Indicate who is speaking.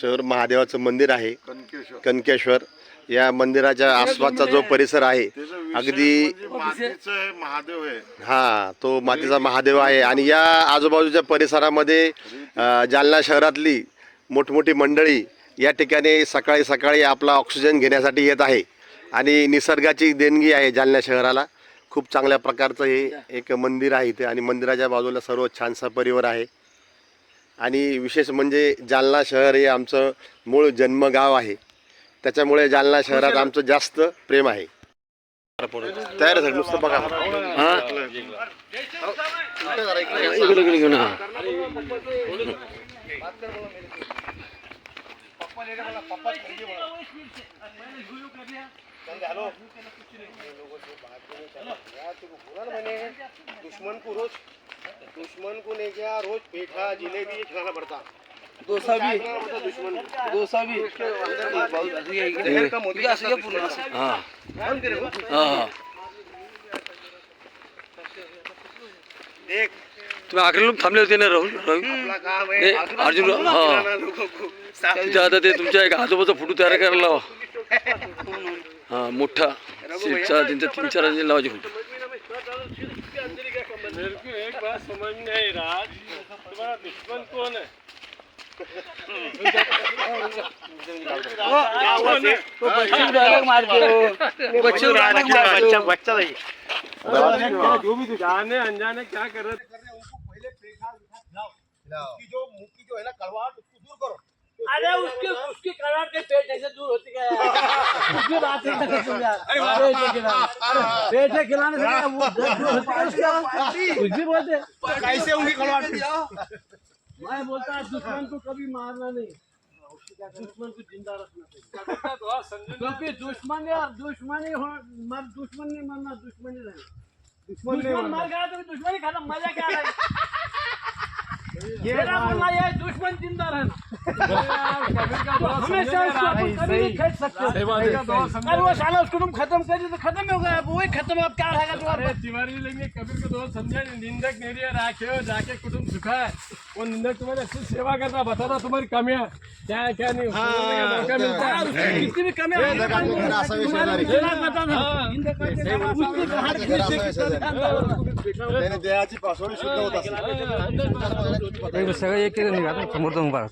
Speaker 1: शहर महादेवाचं मंदिर आहे.
Speaker 2: कनकेश्वर.
Speaker 1: कनकेश्वर. या मंदिराच्या आसपासचा जो परिसर आहे अगदी
Speaker 2: म्हणजे मातीचं आहे महादेव आहे.
Speaker 1: हा तो मातीचा महादेव आहे. आणि या आजूबाजूच्या परिसरामध्ये जालना शहरातली मोठमोठी मंडळी या ठिकाणी सकाळी सकाळी आपला ऑक्सिजन घेण्यासाठी येत आहे. आणि निसर्गाची देणगी आहे जालना शहराला. खूप चांगल्या प्रकारचं हे एक मंदिर आहे इथे. आणि मंदिराच्या बाजूला सर्व छानसा परिवार आहे. आणि विशेष म्हणजे जालना शहर हे आमचं मूळ जन्मगाव आहे. त्याच्यामुळे जालना शहरात आमचं जास्त प्रेम आहे. तयार आहे नुसतं बघा.
Speaker 3: इकडे इकडे घेऊन हा
Speaker 4: दुश्मन को रोज दुश्मन को नहीं क्या रोज पेठा जिलेबी खिलाना पड़ता
Speaker 3: डोसा भी
Speaker 4: दुश्मन
Speaker 3: डोसा भी
Speaker 4: शहर का मोदी
Speaker 3: असं घ्या
Speaker 4: काम करे हो। देख
Speaker 3: तुम्ही आखरी लोक थांबले होते ना राहुल रवी अर्जुन हा
Speaker 4: खिलाना लोगों
Speaker 3: त्यांच्या आता ते तुमच्या एक आजोबाचा फोटो तयार करायला लावा हा मोठा सीटचा त्यांचा तीन चार लावायचे फोटो
Speaker 4: मेरे को एक बात समझ में नहीं रहा तुम्हारा दुश्मन कौन है? जाने अनजाने क्या कर रहे उनको पहले जो मुंह की जो है ना कड़वाहट उसको दूर करो।
Speaker 5: अरे उसकी उसकी कराट के पेट ऐसे दूर होती है उसकी बात ही नहीं तुम यार पेट से खिलाने पेट से खिलाने से क्या वो दर्द दूर होती है उसका कुछ भी बोलते.
Speaker 4: कैसे
Speaker 5: मैं बोलता है दुश्मन को कभी मारना नहीं. दुश्मन को जिंदा रखना चाहिए क्योंकि दुश्मन यार दुश्मनी हो मर दुश्मन नहीं मरना दुश्मनी रहना. दुश्मन मर गया तो दुश्मनी खत्म मजा क्या है? ये है, दुश्मन जिंदा रहना हमेशा उसको अपन कभी नहीं खेल सकते अरे वो साला उसको तुम खत्म कर तो खत्म हो गया वही खत्म अब क्या रहेगा तुम्हारे?
Speaker 4: तिवारी लेंगे कबीर को दोस्त समझे निंदक नहीं राखे हो जाके कुटुंब सुखा है। वो निंदक तुम्हारी अच्छी सेवा करता बताता तुम्हारी कमियां क्या है क्या नहीं मौका मिलता है।
Speaker 5: कितनी भी कमी है, तुम्हारे विश्वास बता दो। उसकी कहानी किसी से ध्यान दो।
Speaker 1: देहाची पासवर्ड शुद्ध होत
Speaker 3: सगळं एक एक निघा समोर उभा